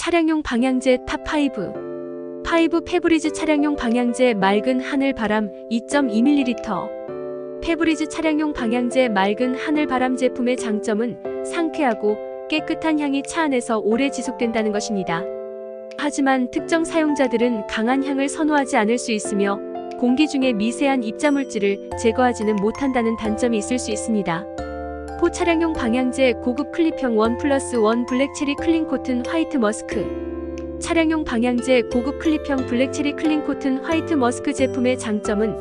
차량용 방향제 탑5 파이브 페브리즈 차량용 방향제 맑은 하늘 바람 2.2ml 페브리즈 차량용 방향제 맑은 하늘 바람 제품의 장점은 상쾌하고 깨끗한 향이 차 안에서 오래 지속된다는 것입니다. 하지만 특정 사용자들은 강한 향을 선호하지 않을 수 있으며 공기 중에 미세한 입자물질을 제거하지는 못한다는 단점이 있을 수 있습니다. 포 차량용 방향제 고급 클립형 원 플러스 원 블랙 체리 클린 코튼 화이트 머스크 차량용 방향제 고급 클립형 블랙 체리 클린 코튼 화이트 머스크 제품의 장점은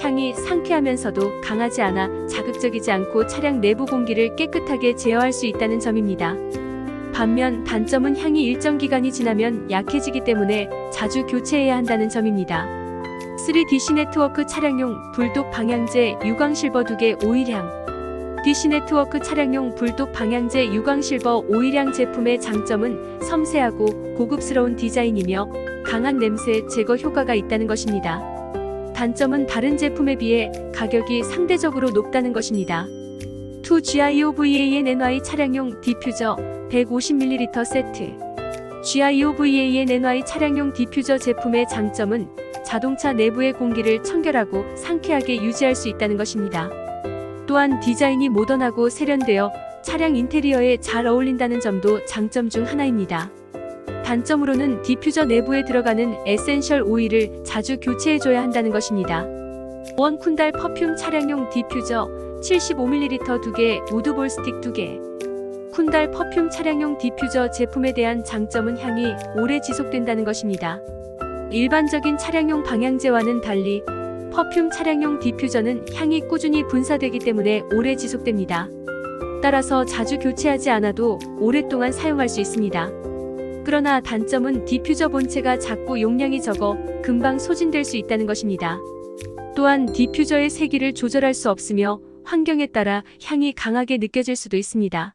향이 상쾌하면서도 강하지 않아 자극적이지 않고 차량 내부 공기를 깨끗하게 제어할 수 있다는 점입니다. 반면 단점은 향이 일정 기간이 지나면 약해지기 때문에 자주 교체해야 한다는 점입니다. 3DC 네트워크 차량용 불독 방향제 유광 실버 2개 오일향 DC 네트워크 차량용 불독 방향제 유광 실버 오일향 제품의 장점은 섬세하고 고급스러운 디자인이며 강한 냄새 제거 효과가 있다는 것입니다. 단점은 다른 제품에 비해 가격이 상대적으로 높다는 것입니다. 2GIOVANNY 차량용 디퓨저 150ml 세트 GIOVANNY 차량용 디퓨저 제품의 장점은 자동차 내부의 공기를 청결하고 상쾌하게 유지할 수 있다는 것입니다. 또한 디자인이 모던하고 세련되어 차량 인테리어에 잘 어울린다는 점도 장점 중 하나입니다. 단점으로는 디퓨저 내부에 들어가는 에센셜 오일을 자주 교체해줘야 한다는 것입니다. 원 쿤달 퍼퓸 차량용 디퓨저 75ml 2개, 우드볼 스틱 2개. 쿤달 퍼퓸 차량용 디퓨저 제품에 대한 장점은 향이 오래 지속된다는 것입니다. 일반적인 차량용 방향제와는 달리 퍼퓸 차량용 디퓨저는 향이 꾸준히 분사되기 때문에 오래 지속됩니다. 따라서 자주 교체하지 않아도 오랫동안 사용할 수 있습니다. 그러나 단점은 디퓨저 본체가 작고 용량이 적어 금방 소진될 수 있다는 것입니다. 또한 디퓨저의 세기를 조절할 수 없으며 환경에 따라 향이 강하게 느껴질 수도 있습니다.